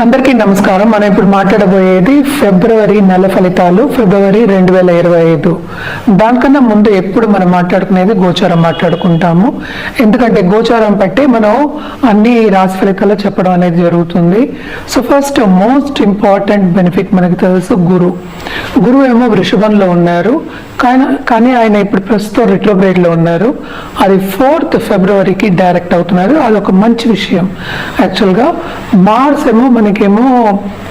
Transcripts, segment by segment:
అందరికీ నమస్కారం. మనం ఇప్పుడు మాట్లాడబోయేది ఫిబ్రవరి నెల ఫలితాలు ఫిబ్రవరి రెండు వేల ఇరవై ఐదు. దానికన్నా ముందు ఎప్పుడు మనం మాట్లాడుకునేది గోచారం మాట్లాడుకుంటాము. ఎందుకంటే గోచారం బట్టి మనం అన్ని రాశి ఫలితాలు చెప్పడం అనేది జరుగుతుంది. So first most important benefit మనకి తెలుసు గురు. గురువు ఏమో వృషభంలో ఉన్నారు. కానీ కానీ ఆయన ఇప్పుడు ప్రస్తుతం రిట్రోగ్రేడ్లో ఉన్నారు. అది ఫోర్త్ ఫిబ్రవరికి డైరెక్ట్ అవుతున్నారు. అది ఒక మంచి విషయం. యాక్చువల్గా మార్స్ ఏమో మనకేమో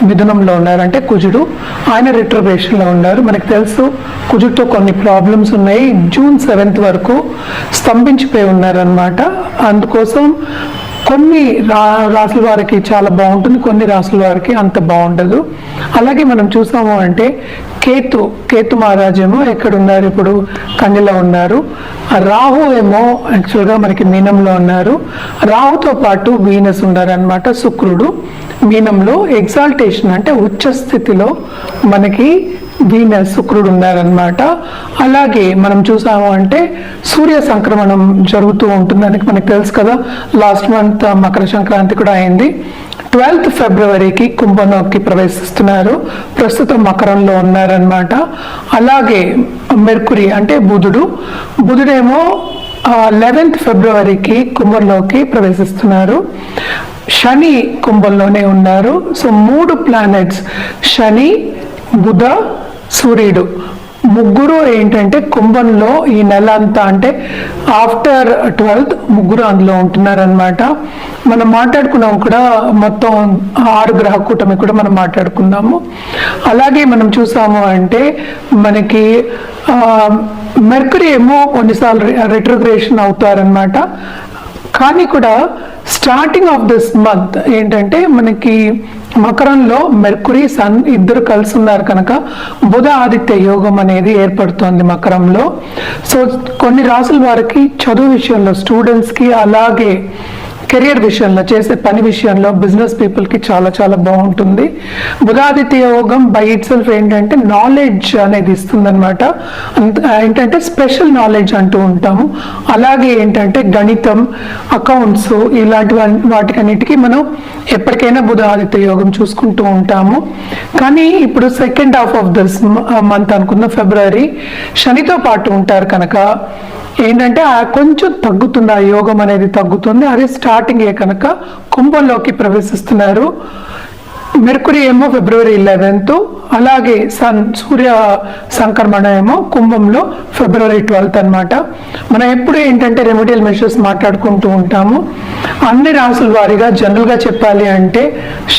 మిథునంలో ఉన్నారు. అంటే కుజుడు ఆయన రిట్రబేషన్లో ఉన్నారు. మనకు తెలుసు కుజుడితో కొన్ని ప్రాబ్లమ్స్ ఉన్నాయి. జూన్ సెవెంత్ వరకు స్తంభించిపోయి ఉన్నారనమాట అందుకోసం కొన్ని రా రాసుల వారికి చాలా బాగుంటుంది కొన్ని రాసుల వారికి అంత బాగుండదు. అలాగే మనం చూసాము అంటే కేతు కేతు మహారాజేమో ఎక్కడ ఉన్నారు ఇప్పుడు? కన్యలో ఉన్నారు. రాహు ఏమో యాక్చువల్గా మనకి మీనంలో ఉన్నారు. రాహుతో పాటు వీనస్ ఉన్నారు అనమాట శుక్రుడు. మీనంలో ఎగ్జాల్టేషన్ అంటే ఉచ్చ స్థితిలో మనకి వీనస్ శుక్రుడు ఉన్నారనమాట అలాగే మనం చూసాము అంటే సూర్య సంక్రమణం జరుగుతూ ఉంటుందని మనకు తెలుసు కదా. లాస్ట్ మంత్ మకర సంక్రాంతి కూడా అయింది. ట్వెల్త్ ఫిబ్రవరికి కుంభంలోకి ప్రవేశిస్తున్నారు. ప్రస్తుతం మకరంలో ఉన్నారనమాట అలాగే మెర్కురి అంటే బుధుడు. బుధుడేమో లెవెన్త్ ఫిబ్రవరికి కుంభంలోకి ప్రవేశిస్తున్నారు. శని కుంభంలోనే ఉన్నారు. సో మూడు ప్లానెట్స్ శని బుధ సూర్యుడు. ముగ్గురు ఏంటంటే కుంభంలో ఈ నెల అంతా అంటే ఆఫ్టర్ ట్వెల్త్ ముగ్గురు అందులో ఉంటున్నారనమాట మనం మాట్లాడుకున్నాం కూడా మొత్తం ఆరు గ్రహ కూటమి కూడా మనం మాట్లాడుకున్నాము. అలాగే మనం చూసాము అంటే మనకి మెర్కరీ ఏమో కొన్నిసార్లు రిట్రగ్రేషన్ అవుతారనమాట కానీ కూడా స్టార్టింగ్ ఆఫ్ దిస్ మంత్ ఏంటంటే మనకి మకరంలో మెర్కురీ సన్ ఇద్దరు కలిసి ఉన్నారు కనుక బుధ ఆదిత్య యోగం అనేది ఏర్పడుతోంది మకరంలో. సో కొన్ని రాసుల వారికి చదువు విషయంలో స్టూడెంట్స్కి అలాగే కెరియర్ విషయంలో చేసే పని విషయంలో బిజినెస్ పీపుల్కి చాలా చాలా బాగుంటుంది. బుధాదిత్య యోగం బై ఇట్ సెల్ఫ్ ఏంటంటే నాలెడ్జ్ అనేది ఇస్తుందనమాట ఏంటంటే స్పెషల్ నాలెడ్జ్ అంటూ ఉంటాము. అలాగే ఏంటంటే గణితం అకౌంట్స్ ఇలాంటి వాటికన్నిటికీ మనం ఎప్పటికైనా బుధాదిత్య యోగం చూసుకుంటూ ఉంటాము. కానీ ఇప్పుడు second half of this month అనుకున్న ఫిబ్రవరి శనితో పాటు ఉంటారు కనుక ఏంటంటే ఆ కొంచెం తగ్గుతుంది ఆ యోగం అనేది తగ్గుతుంది. అదే స్టార్టింగ్ కనుక కుంభంలోకి ప్రవేశిస్తున్నారు. మెర్కురీ ఏమో ఫిబ్రవరి లెవెన్త్ అలాగే సన్ సూర్య సంక్రమణ ఏమో కుంభంలో ఫిబ్రవరి ట్వెల్త్ అనమాట మనం ఎప్పుడు ఏంటంటే రెమెడియల్ మెషర్స్ మాట్లాడుకుంటూ ఉంటాము. అన్ని రాసుల వారిగా జనరల్గా చెప్పాలి అంటే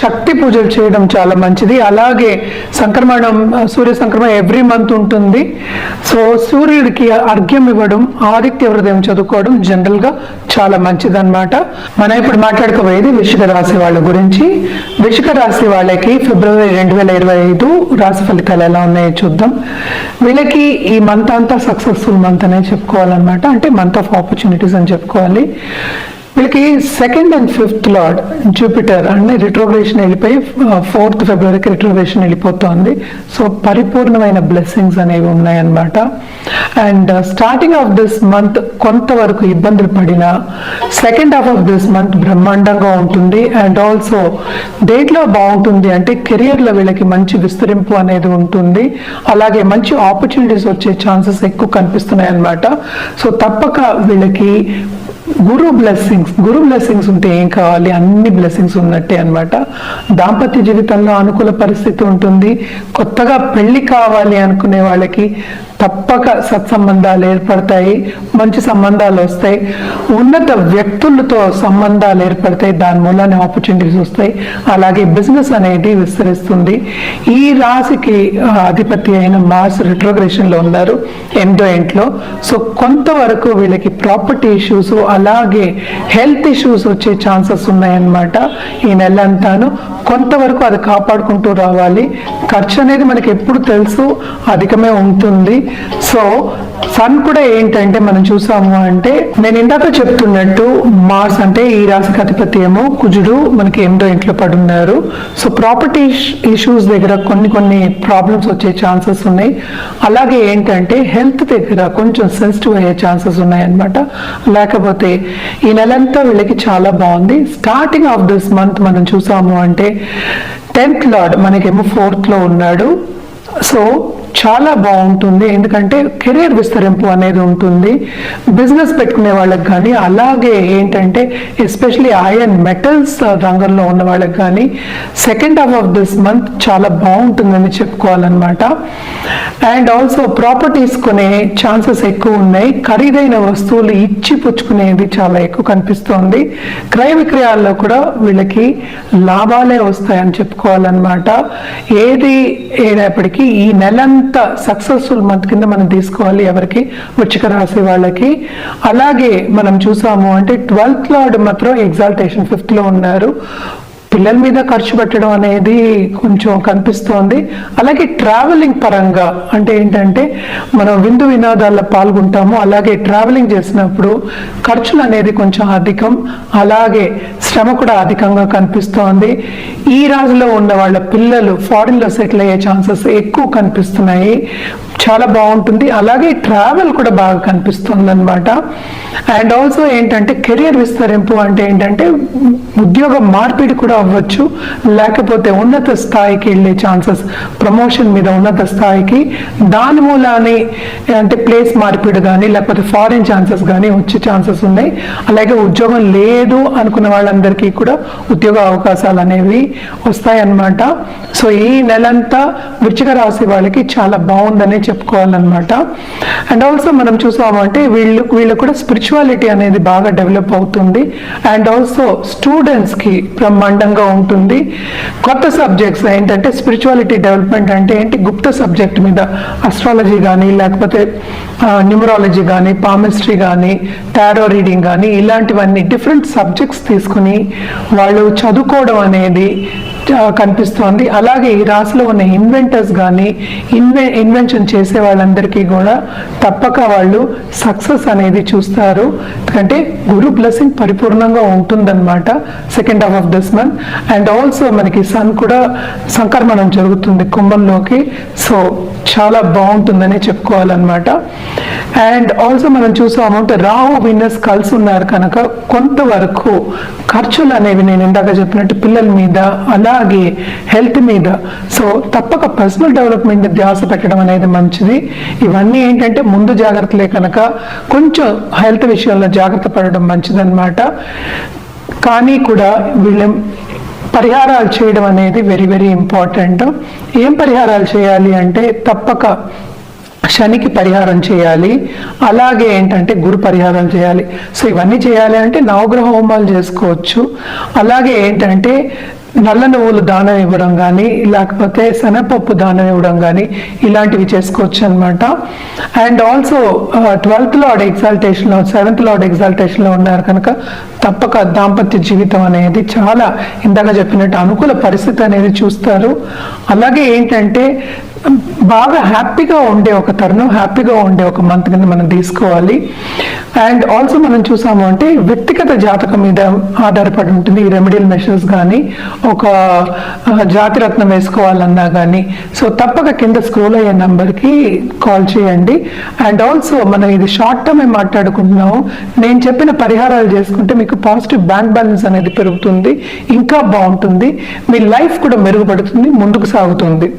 శక్తి పూజలు చేయడం చాలా మంచిది. అలాగే సంక్రమణం సూర్య సంక్రమణం ఎవ్రీ మంత్ ఉంటుంది. సో సూర్యుడికి అర్ఘ్యం ఇవ్వడం ఆదిత్య హృదయం చదువుకోవడం జనరల్గా చాలా మంచిదన్నమాట. మనం ఇప్పుడు మాట్లాడుకోబోయేది వృషిక రాశి వాళ్ళ గురించి. వృషిక రాశి వాళ్ళకి ఫిబ్రవరి రెండు వేల ఇరవై ఐదు రాశి ఫలితాలు ఎలా ఉన్నాయో చూద్దాం. వీళ్ళకి ఈ మంత్ అంతా సక్సెస్ఫుల్ మంత్ అనే చెప్పుకోవాలన్నమాట. అంటే మంత్ ఆఫ్ ఆపర్చునిటీస్ అని చెప్పుకోవాలి. వీళ్ళకి second and fifth lord Jupiter అంటే రిట్రోగ్రేషన్ వెళ్ళిపోయి ఫోర్త్ ఫిబ్రవరికి రిట్రోగ్రేషన్ వెళ్ళిపోతుంది. సో పరిపూర్ణమైన బ్లెస్సింగ్స్ అనేవి ఉన్నాయన్నమాట. And starting of this month కొంతవరకు ఇబ్బందులు పడినా second half of this month బ్రహ్మాండంగా ఉంటుంది. అండ్ ఆల్సో దేంట్లో బాగుంటుంది అంటే కెరియర్లో వీళ్ళకి మంచి విస్తరింపు అనేది ఉంటుంది. అలాగే మంచి ఆపర్చునిటీస్ వచ్చే ఛాన్సెస్ ఎక్కువ కనిపిస్తున్నాయి అన్నమాట సో తప్పక వీళ్ళకి గురు బ్లెస్సింగ్స్ గురు బ్లెస్సింగ్స్ ఉంటే ఏం కావాలి? అన్ని బ్లెస్సింగ్స్ ఉన్నట్టే అన్నమాట. దాంపత్య జీవితంలో అనుకూల పరిస్థితి ఉంటుంది. కొత్తగా పెళ్ళి కావాలి అనుకునే వాళ్ళకి తప్పక సత్సంబంధాలు ఏర్పడతాయి మంచి సంబంధాలు వస్తాయి. ఉన్నత వ్యక్తులతో సంబంధాలు ఏర్పడతాయి దాని మూలానే ఆపర్చునిటీస్ వస్తాయి. అలాగే బిజినెస్ అనేది విస్తరిస్తుంది. ఈ రాశికి అధిపతి అయిన మార్స్ రిట్రోగ్రేషన్లో ఉన్నారు ఎనిమిదో ఇంట్లో సో కొంతవరకు వీళ్ళకి ప్రాపర్టీ ఇష్యూస్ అలాగే హెల్త్ ఇష్యూస్ వచ్చే ఛాన్సెస్ ఉన్నాయన్నమాట ఈ నెల అంతాను. కొంతవరకు అది కాపాడుకుంటూ రావాలి. ఖర్చు అనేది మనకి ఎప్పుడు తెలుసు అధికమే ఉంటుంది. సో సన్ కూడా ఏంటంటే మనం చూసాము అంటే నేను ఇందాక చెప్తున్నట్టు మార్స్ అంటే ఈ రాశికి అధిపతి ఏమో కుజుడు మనకి ఎనిమిదో ఇంట్లో పడున్నారు సో ప్రాపర్టీ ఇష్యూస్ దగ్గర కొన్ని కొన్ని ప్రాబ్లమ్స్ వచ్చే ఛాన్సెస్ ఉన్నాయి. అలాగే ఏంటంటే హెల్త్ దగ్గర కొంచెం సెన్సిటివ్ అయ్యే ఛాన్సెస్ ఉన్నాయి అన్నమాట లేకపోతే ఈ నెలంతా వీళ్ళకి చాలా బాగుంది. స్టార్టింగ్ ఆఫ్ దిస్ మంత్ మనం చూసాము అంటే టెన్త్ లార్డ్ మనకేమో ఫోర్త్లో ఉన్నాడు. సో చాలా బాగుంటుంది. ఎందుకంటే కెరీర్ విస్తరింపు అనేది ఉంటుంది. బిజినెస్ పెట్టుకునే వాళ్ళకి కానీ అలాగే ఏంటంటే ఎస్పెషలీ ఐరన్ మెటల్స్ రంగంలో ఉన్న వాళ్ళకి కానీ second half of this month చాలా బాగుంటుందని చెప్పుకోవాలన్నమాట. అండ్ ఆల్సో ప్రాపర్టీస్ కొనే ఛాన్సెస్ ఎక్కువ ఉన్నాయి. ఖరీదైన వస్తువులు ఇచ్చి పుచ్చుకునేది చాలా ఎక్కువ కనిపిస్తోంది. క్రయ విక్రయాల్లో కూడా వీళ్ళకి లాభాలే వస్తాయని చెప్పుకోవాలన్నమాట. ఏది ఏదైనప్పటికీ ఈ నెలంతా సక్సెస్ఫుల్ మంత్ కింద మనం తీసుకోవాలి ఎవరికి? వృచ్చిక రాశి వాళ్ళకి. అలాగే మనం చూసాము అంటే ట్వెల్త్ లార్డ్ మాత్రం ఎగ్జాల్టేషన్ ఫిఫ్త్లో ఉన్నారు. పిల్లల మీద ఖర్చు పెట్టడం అనేది కొంచెం కనిపిస్తోంది. అలాగే ట్రావెలింగ్ పరంగా అంటే ఏంటంటే మనం విందు వినోదాల్లో పాల్గొంటాము. అలాగే ట్రావెలింగ్ చేసినప్పుడు ఖర్చులు అనేది కొంచెం అధికం. అలాగే శ్రమ కూడా అధికంగా కనిపిస్తోంది. ఈ రాజులో ఉన్న వాళ్ళ పిల్లలు ఫారిన్లో సెటిల్ అయ్యే ఛాన్సెస్ ఎక్కువ కనిపిస్తున్నాయి. చాలా బాగుంటుంది. అలాగే ట్రావెల్ కూడా బాగా కనిపిస్తుంది అనమాట అండ్ ఆల్సో ఏంటంటే కెరియర్ విస్తరింపు అంటే ఏంటంటే ఉద్యోగ మార్పిడి కూడా అవ్వచ్చు. లేకపోతే ఉన్నత స్థాయికి వెళ్ళే ఛాన్సెస్ ప్రమోషన్ మీద ఉన్నత స్థాయికి దాని మూలానే అంటే ప్లేస్ మార్పిడి కానీ లేకపోతే ఫారిన్ ఛాన్సెస్ కానీ వచ్చే ఛాన్సెస్ ఉన్నాయి. అలాగే ఉద్యోగం లేదు అనుకున్న వాళ్ళందరికీ కూడా ఉద్యోగ అవకాశాలు అనేవి వస్తాయన్నమాట. సో ఈ నెలంతా వృచ్చిక రాశి వాళ్ళకి చాలా బాగుందనే చెప్పుకోవాలన్నమాట. అండ్ ఆల్సో మనం చూసామంటే వీళ్ళు వీళ్ళకు కూడా స్పిరిచువాలిటీ అనేది బాగా డెవలప్ అవుతుంది. అండ్ ఆల్సో స్టూడెంట్స్కి బ్రహ్మాండంగా ఉంటుంది. కొత్త సబ్జెక్ట్స్ ఏంటంటే స్పిరిచువాలిటీ డెవలప్మెంట్ అంటే ఏంటి? గుప్త సబ్జెక్ట్ మీద అస్ట్రాలజీ కానీ లేకపోతే న్యూమరాలజీ కానీ పామిస్ట్రీ కానీ టారో రీడింగ్ కానీ ఇలాంటివన్నీ డిఫరెంట్ సబ్జెక్ట్స్ తీసుకుని వాళ్ళు చదువుకోవడం అనేది కనిపిస్తోంది. అలాగే ఈ రాశిలో ఉన్న ఇన్వెంటర్స్ కానీ ఇన్వె ఇన్వెన్షన్ చేసే వాళ్ళందరికీ కూడా తప్పక వాళ్ళు సక్సెస్ అనేది చూస్తారు. ఎందుకంటే గురు బ్లెస్సింగ్ పరిపూర్ణంగా ఉంటుందన్నమాట second half of this month and also మనకి సన్ కూడా సంక్రమణం జరుగుతుంది కుంభంలోకి. సో చాలా బాగుంటుందని చెప్పుకోవాలన్నమాట. అండ్ ఆల్సో మనం చూసాము అంటే రాహు విన్నర్స్ కలిసి ఉన్నారు కనుక కొంతవరకు ఖర్చులు అనేవి నేను ఇందాక చెప్పినట్టు పిల్లల మీద అలాగే హెల్త్ మీద. సో తప్పక పర్సనల్ డెవలప్మెంట్ ధ్యాస పెట్టడం అనేది మంచిది. ఇవన్నీ ఏంటంటే ముందు జాగ్రత్తలే కనుక కొంచెం హెల్త్ విషయంలో జాగ్రత్త పడడం మంచిదన్నమాట. కానీ కూడా వీళ్ళ పరిహారాలు చేయడం అనేది వెరీ వెరీ ఇంపార్టెంట్ ఏం పరిహారాలు చేయాలి అంటే తప్పక శనికి పరిహారం చేయాలి. అలాగే ఏంటంటే గురు పరిహారం చేయాలి. సో ఇవన్నీ చేయాలి అంటే నవగ్రహ హోమాలు చేసుకోవచ్చు. అలాగే ఏంటంటే నల్ల నువ్వులు దానం ఇవ్వడం కానీ లేకపోతే శనగపప్పు దానం ఇవ్వడం కానీ ఇలాంటివి చేసుకోవచ్చు అనమాట అండ్ ఆల్సో ట్వెల్త్ లార్డ్ ఎగ్జాల్టేషన్లో సెవెంత్ లార్డ్ ఎగ్జాల్టేషన్లో ఉన్నారు కనుక తప్పక దాంపత్య జీవితం అనేది చాలా ఇందాక చెప్పినట్టు అనుకూల పరిస్థితి అనేది చూస్తారు. అలాగే ఏంటంటే Um, బాగా హ్యాపీగా ఉండే ఒక తరుణం హ్యాపీగా ఉండే ఒక మంత్ కింద మనం తీసుకోవాలి. అండ్ ఆల్సో మనం చూసాము అంటే వ్యక్తిగత జాతకం మీద ఆధారపడి ఉంటుంది. ఈ రెమెడియల్ మెషర్స్ కానీ ఒక జాతిరత్నం వేసుకోవాలన్నా కానీ. సో తప్పక కింద స్క్రోల్ అయ్యే నెంబర్కి కాల్ చేయండి. అండ్ ఆల్సో మనం ఇది షార్ట్ టర్మ్ మాట్లాడుకుంటున్నాము. నేను చెప్పిన పరిహారాలు చేసుకుంటే మీకు పాజిటివ్ బ్యాంక్ బ్యాలెన్స్ అనేది పెరుగుతుంది. ఇంకా బాగుంటుంది. మీ లైఫ్ కూడా మెరుగుపడుతుంది. ముందుకు సాగుతుంది.